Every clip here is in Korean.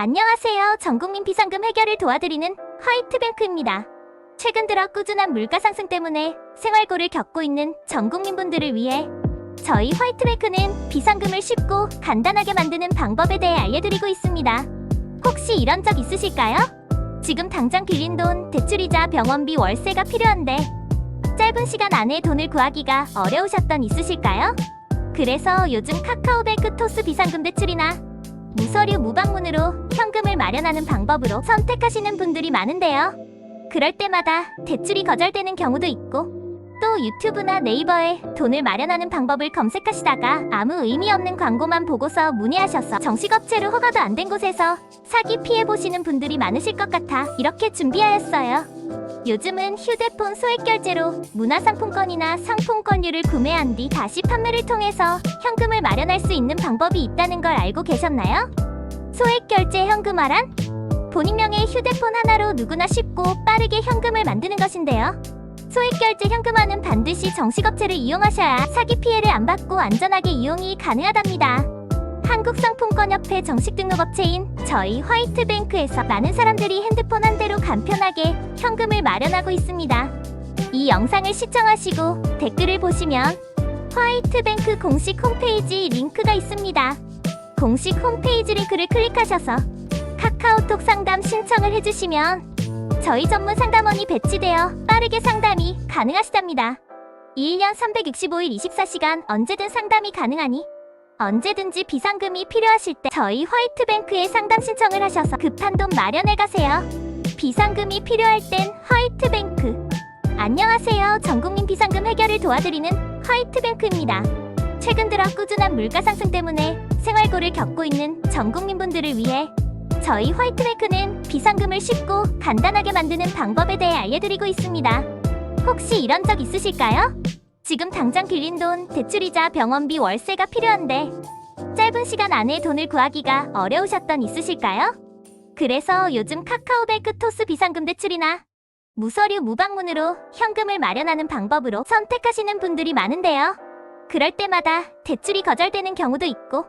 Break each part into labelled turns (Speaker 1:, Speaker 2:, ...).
Speaker 1: 안녕하세요. 전국민 비상금 해결을 도와드리는 화이트뱅크입니다. 최근 들어 꾸준한 물가 상승 때문에 생활고를 겪고 있는 전 국민분들을 위해 저희 화이트뱅크는 비상금을 쉽고 간단하게 만드는 방법에 대해 알려드리고 있습니다. 혹시 이런 적 있으실까요? 지금 당장 빌린 돈, 대출이자 병원비, 월세가 필요한데 짧은 시간 안에 돈을 구하기가 어려우셨던 있으실까요? 그래서 요즘 카카오뱅크 토스 비상금 대출이나 무서류 무방문으로 현금을 마련하는 방법으로 선택하시는 분들이 많은데요. 그럴 때마다 대출이 거절되는 경우도 있고 또 유튜브나 네이버에 돈을 마련하는 방법을 검색하시다가 아무 의미 없는 광고만 보고서 문의하셔서 정식업체로 허가도 안 된 곳에서 사기 피해 보시는 분들이 많으실 것 같아 이렇게 준비하였어요. 요즘은 휴대폰 소액 결제로 문화상품권이나 상품권류를 구매한 뒤 다시 판매를 통해서 현금을 마련할 수 있는 방법이 있다는 걸 알고 계셨나요? 소액 결제 현금화란 본인 명의 휴대폰 하나로 누구나 쉽고 빠르게 현금을 만드는 것인데요. 소액 결제 현금화는 반드시 정식업체를 이용하셔야 사기 피해를 안 받고 안전하게 이용이 가능하답니다. 한국상품권협회 정식 등록업체인 저희 화이트뱅크에서 많은 사람들이 핸드폰 한 대로 간편하게 현금을 마련하고 있습니다. 이 영상을 시청하시고 댓글을 보시면 화이트뱅크 공식 홈페이지 링크가 있습니다. 공식 홈페이지 링크를 클릭하셔서 카카오톡 상담 신청을 해주시면 저희 전문 상담원이 배치되어 빠르게 상담이 가능하시답니다. 1년 365일 24시간 언제든 상담이 가능하니 언제든지 비상금이 필요하실 때 저희 화이트뱅크에 상담 신청을 하셔서 급한 돈 마련해 가세요. 비상금이 필요할 땐 화이트뱅크. 안녕하세요. 전국민 비상금 해결을 도와드리는 화이트뱅크입니다. 최근 들어 꾸준한 물가 상승 때문에 생활고를 겪고 있는 전 국민분들을 위해 저희 화이트뱅크는 비상금을 쉽고 간단하게 만드는 방법에 대해 알려드리고 있습니다. 혹시 이런 적 있으실까요? 지금 당장 빌린 돈, 대출이자 병원비, 월세가 필요한데 짧은 시간 안에 돈을 구하기가 어려우셨던 있으실까요? 그래서 요즘 카카오뱅크 토스 비상금 대출이나 무서류 무방문으로 현금을 마련하는 방법으로 선택하시는 분들이 많은데요. 그럴 때마다 대출이 거절되는 경우도 있고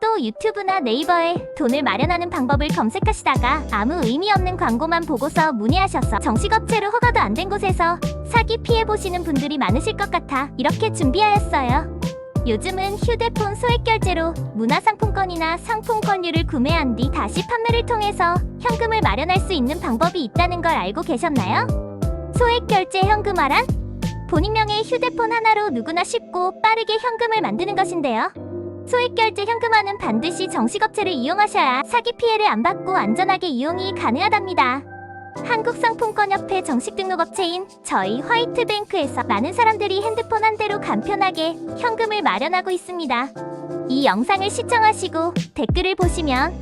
Speaker 1: 또 유튜브나 네이버에 돈을 마련하는 방법을 검색하시다가 아무 의미 없는 광고만 보고서 문의하셔서 정식업체로 허가도 안 된 곳에서 사기 피해 보시는 분들이 많으실 것 같아 이렇게 준비하였어요. 요즘은 휴대폰 소액 결제로 문화상품권이나 상품권류를 구매한 뒤 다시 판매를 통해서 현금을 마련할 수 있는 방법이 있다는 걸 알고 계셨나요? 소액 결제 현금화란 본인 명의 휴대폰 하나로 누구나 쉽고 빠르게 현금을 만드는 것인데요. 소액 결제 현금화는 반드시 정식업체를 이용하셔야 사기 피해를 안 받고 안전하게 이용이 가능하답니다. 한국상품권협회 정식 등록업체인 저희 화이트뱅크에서 많은 사람들이 핸드폰 한 대로 간편하게 현금을 마련하고 있습니다. 이 영상을 시청하시고 댓글을 보시면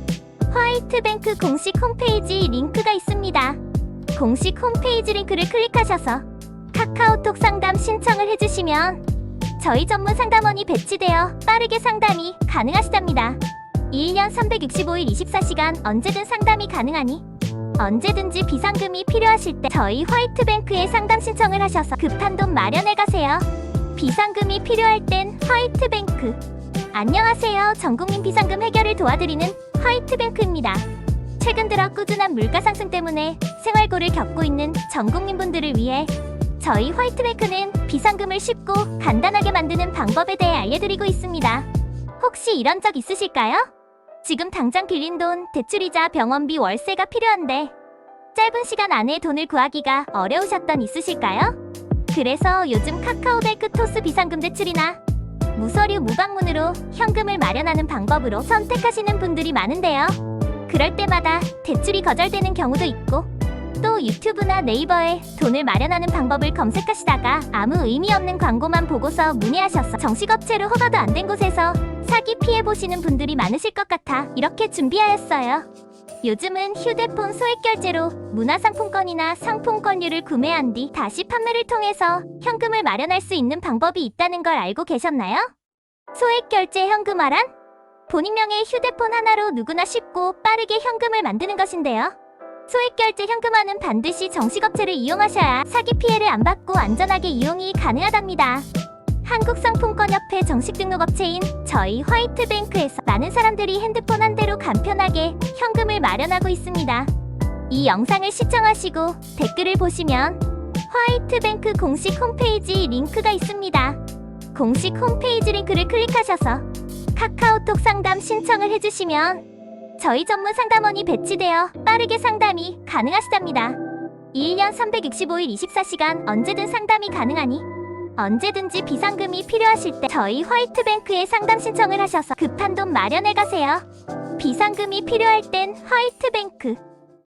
Speaker 1: 화이트뱅크 공식 홈페이지 링크가 있습니다. 공식 홈페이지 링크를 클릭하셔서 카카오톡 상담 신청을 해주시면 저희 전문 상담원이 배치되어 빠르게 상담이 가능하시답니다. 1년 365일 24시간 언제든 상담이 가능하니 언제든지 비상금이 필요하실 때 저희 화이트뱅크에 상담 신청을 하셔서 급한 돈 마련해 가세요. 비상금이 필요할 땐 화이트뱅크. 안녕하세요. 전국민 비상금 해결을 도와드리는 화이트뱅크입니다. 최근 들어 꾸준한 물가 상승 때문에 생활고를 겪고 있는 전 국민분들을 위해 저희 화이트뱅크는 비상금을 쉽고 간단하게 만드는 방법에 대해 알려드리고 있습니다. 혹시 이런 적 있으실까요? 지금 당장 빌린 돈, 대출이자 병원비, 월세가 필요한데 짧은 시간 안에 돈을 구하기가 어려우셨던 있으실까요? 그래서 요즘 카카오 뱅크 토스 비상금 대출이나 무서류 무방문으로 현금을 마련하는 방법으로 선택하시는 분들이 많은데요. 그럴 때마다 대출이 거절되는 경우도 있고 또 유튜브나 네이버에 돈을 마련하는 방법을 검색하시다가 아무 의미 없는 광고만 보고서 문의하셔서 정식업체로 허가도 안 된 곳에서 사기 피해 보시는 분들이 많으실 것 같아 이렇게 준비하였어요. 요즘은 휴대폰 소액 결제로 문화상품권이나 상품권류를 구매한 뒤 다시 판매를 통해서 현금을 마련할 수 있는 방법이 있다는 걸 알고 계셨나요? 소액 결제 현금화란 본인 명의 휴대폰 하나로 누구나 쉽고 빠르게 현금을 만드는 것인데요. 소액 결제 현금화는 반드시 정식업체를 이용하셔야 사기 피해를 안 받고 안전하게 이용이 가능하답니다. 한국상품권협회 정식 등록업체인 저희 화이트뱅크에서 많은 사람들이 핸드폰 한 대로 간편하게 현금을 마련하고 있습니다. 이 영상을 시청하시고 댓글을 보시면 화이트뱅크 공식 홈페이지 링크가 있습니다. 공식 홈페이지 링크를 클릭하셔서 카카오톡 상담 신청을 해주시면 저희 전문 상담원이 배치되어 빠르게 상담이 가능하시답니다. 1년 365일 24시간 언제든 상담이 가능하니 언제든지 비상금이 필요하실 때 저희 화이트뱅크에 상담 신청을 하셔서 급한 돈 마련해 가세요. 비상금이 필요할 땐 화이트뱅크